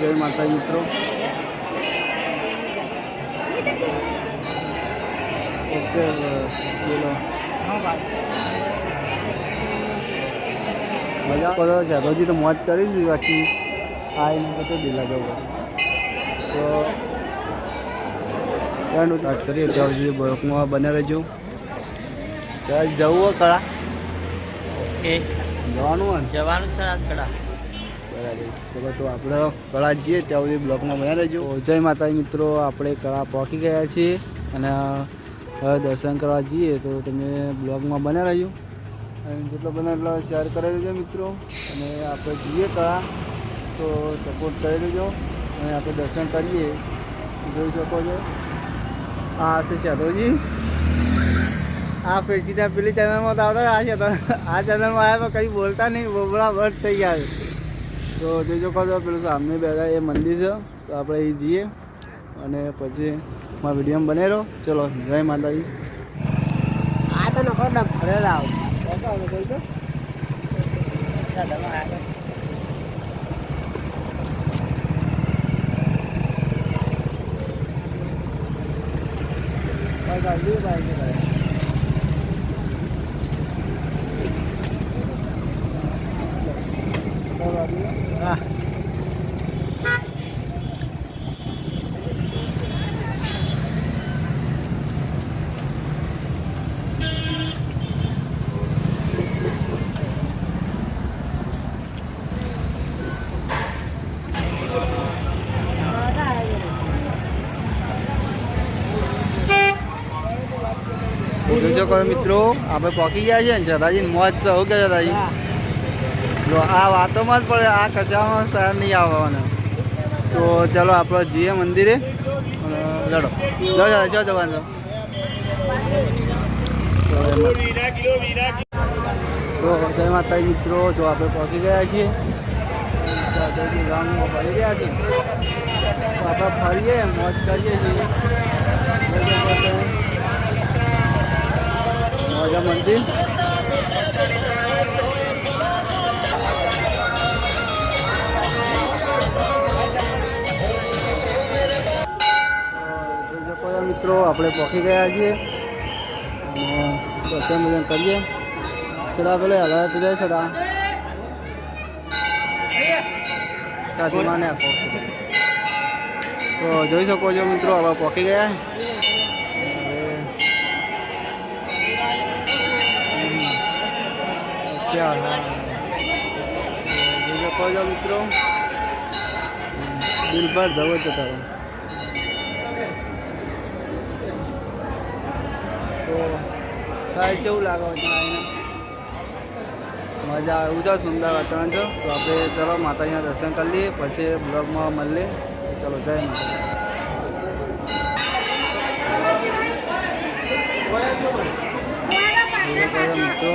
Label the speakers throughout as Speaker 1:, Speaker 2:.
Speaker 1: જય માતા મિત્રો. ઓકે બોલો. મજા કરો છે હજી તો મોજ કરીશ બાકી. આ એને કતો દિલા જવું તો એનું સ્ટાર્ટ કરીએ ત્યાં સુધી બ્લોકમાં બને રહેજો. ચાલ જવું કળા.
Speaker 2: એ
Speaker 1: જવાનું
Speaker 2: જવાનું છે
Speaker 1: કળા. ચલો તો આપણે કળા જઈએ ત્યાં સુધી બ્લોકમાં બન્યા રહેજો. જય માતાજી મિત્રો, આપણે કળા પહોંચી ગયા છીએ અને હવે દર્શન કરવા જઈએ તો તમે બ્લોગમાં બન્યા રહેજો. અને જેટલો બને એટલો શેર કરી દેજો મિત્રો. અને આપણે જઈએ કળા, તો સપોર્ટ કરી દેજો. અને આપણે દર્શન કરીએ. જોઈ શકો છો. આ છે શાદવજી આ પેટીના પેલી ચેનલમાં તો આવતા આ છે. આ ચેનલમાં આવ્યા તો કંઈ બોલતા નહીં. બોબડા બટ થઈ ગયા તો જોઈ શકો છો પેલું સામે બેઠા એ મંદિર છે તો આપણે એ જઈએ. અને પછી મારા વિડીયોમાં બને રહો ચલો જય માતાજી.
Speaker 2: આ તો નખો ભરેલા ફરેલા હા
Speaker 1: જોઈ શકો મિત્રો આપણે પહોંચી ગયા છીએ ને સદાજી મોજ છે હું કે સદાજી તો આ વાતોમાં જ પડે આ કચરામાં શહેર નહીં આવવાનો. તો ચાલો આપણે જઈએ મંદિરે. લડો. જો જો જવાનું. તો જય માતાજી મિત્રો જો આપણે પહોંચી ગયા છીએ. ગામમાં ફરી ગયા છીએ. આપણે ફરીએ મોજ કરીએ છીએ. મોજા મંદિર. મિત્રો આપણે પહોંચી ગયા છીએ, અને દર્શન ભજન કરીએ. સદા પેલે હલાવે પીધા સદા. સાધુ માને આપો તો જોઈ શકો છો મિત્રો, હવે પહોંચી ગયા. ક્યાં? હા. છો મિત્રો? દિલ પર જવો છે તારો. તો થાય કેવું લાગે આવીને મજા આવે. એવું છે સુંદર વાતાવરણ છે. તો આપણે ચલો માતાજીના દર્શન કરી લઈએ, પછી બ્લોગમાં મળીએ. ચલો, જય માતા મિત્રો?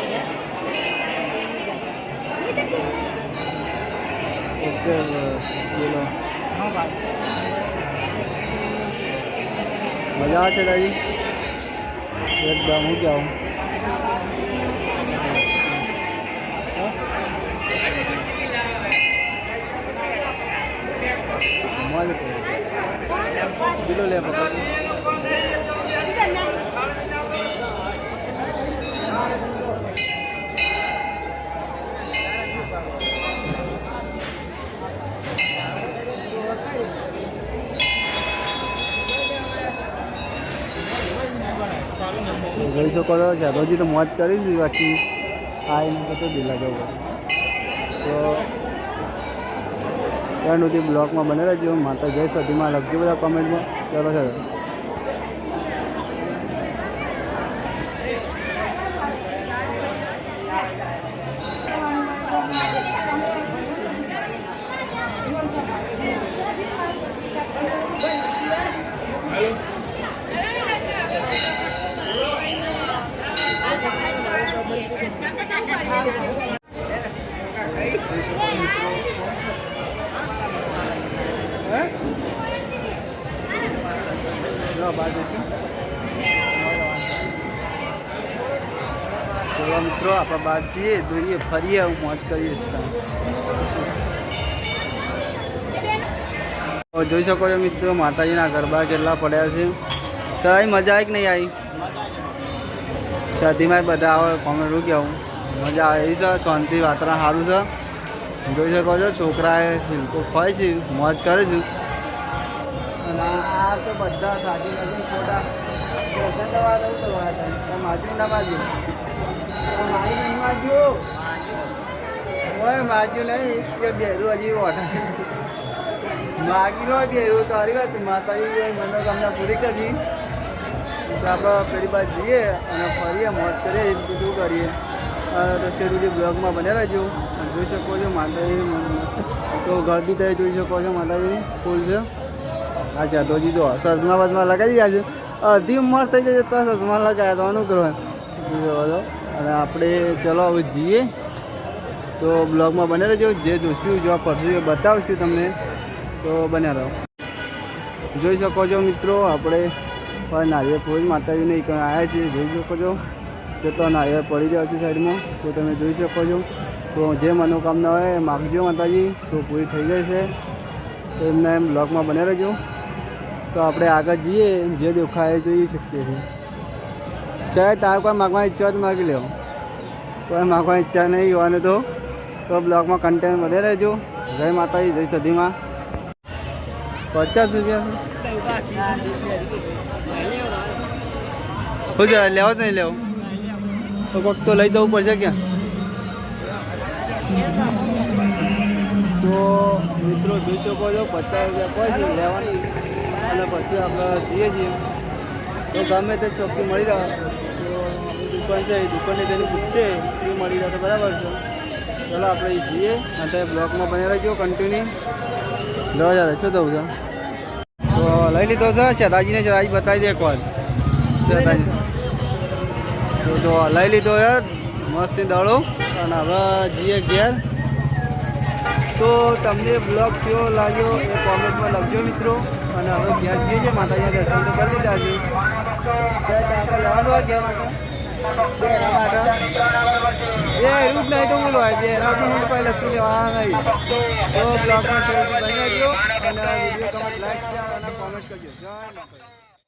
Speaker 1: ઓકે બોલો મજા આવે છે દાદી એકદમ હું જાઉં મોજ કિલો લે પકડ જોઈ શકો છો. હજી તો મોજ કરીશ બાકી. આ એને કતો દિલા જવું તો ત્યાં સુધી બ્લોગમાં બને રહેજો. માતા જય સદીમાં લખજો બધા કોમેન્ટમાં ચાલો સર આપણે બહાર જઈશું ચલો મિત્રો, આપણે બહાર જઈએ જોઈએ, ફરીએ મોજ કરીએ છીએ જોઈ શકો છો મિત્રો, માતાજીના ગરબા કેટલા પડ્યા છે. સર મજા આવી કે નહીં આવી? શાદીમાં બધા આવે કોમેડું હું મજા આવી છે શાંતિ, વાતાવરણ સારું છે જોઈ શકો છો, છોકરાએ બિલકુલ ખોય છે, મોજ કરે છે. આ તો બધા સાદી નથી ખોટા. દર્શન કરવા જવું કરવાના હતા માજુ ના માજુ મારી નહીં. નહીં કે બેરું હજી ઓઠા માગી લો બેરું. તો હારી વાત માતાજી મનોકામના પૂરી કરી. આપણે પેલી બાદ જઈએ અને ફરીએ, મોજ કરીએ બધું કરીએ. તો શેરડી બ્લોગમાં બને રહેજો જોઈ શકો છો માતાજી. તો ગરદી તમે જોઈ શકો છો માતાજી ફૂલ છે. આ તો જીજો સસમા બસમાં લગાવી ગયા છે. અડધી ઉંમર થઈ જશે તો સસમા લગાવ્યા તો આનું કરવાનું જોઈ અને આપણે ચલો હવે જઈએ. તો બ્લોગમાં બને રહેજો. જે જોઈશું જો પડશું એ બતાવશું તમને, તો બન્યા રહો. જોઈ શકો છો મિત્રો, આપણે નારિયેળ ફૂલ માતાજીને એક આવ્યા છીએ. જોઈ શકો છો. કેટલો નારિયેળ પડી રહ્યો છે સાઈડમાં. તો તમે જોઈ શકો છો. તો જે મનોકામના હોય એ માગજો માતાજી. તો પૂરી થઈ જાય છે. તો એમને એમ બ્લોગમાં બને રહેજો. તો આપણે આગળ જઈએ, જે દેખાય જોઈ શકીએ છીએ ચાહે તાર કોઈ માગવાની ઈચ્છા જ માગી લેવો કોઈ માગવાની ઈચ્છા નહીં હોવાનું તો તો બ્લોગમાં કન્ટેન્ટ વધે રહેજો. જય માતાજી, જય સદીમાં પચાસ રૂપિયા શું છે લેવો જ નહીં લેવો. તો કોક તો લઈ જવું પડશે ક્યાં? તો મિત્રો જોઈ શકો છો, પચાસ રૂપિયા પડશે લેવાની અને પછી આપણે જઈએ છીએ. તો ગમે તે ચોખ્ખી મળી રહે. તો આપણી દુકાન છે, એ દુકાનને તેનું પૂછશે એ મળી રહે તો બરાબર છે. ચાલો, આપણે જઈએ. અને બ્લોકમાં બની રહેજો કન્ટિન્યુ દસ હજાર શું થવું છે. તો લઈ લીધો છે, શેતાજીને શેતાજી બતાવી દે એક વાર શેતાજી. તો જો લઈ લીધો યાર મસ્તી દડો. અને હવે જઈએ ઘેર. તો તમને બ્લોગ કેવો લાગ્યો એ કોમેન્ટમાં લખજો મિત્રો. અને હવે ઘેર જઈએ છીએ માતાજીના દર્શન તો કરી લીધા છે. બે એ એવું નહીં તો બોલો બે એના તો હું શું લેવા નહીં. તો કમેન્ટ કરજો. જય માતાજી.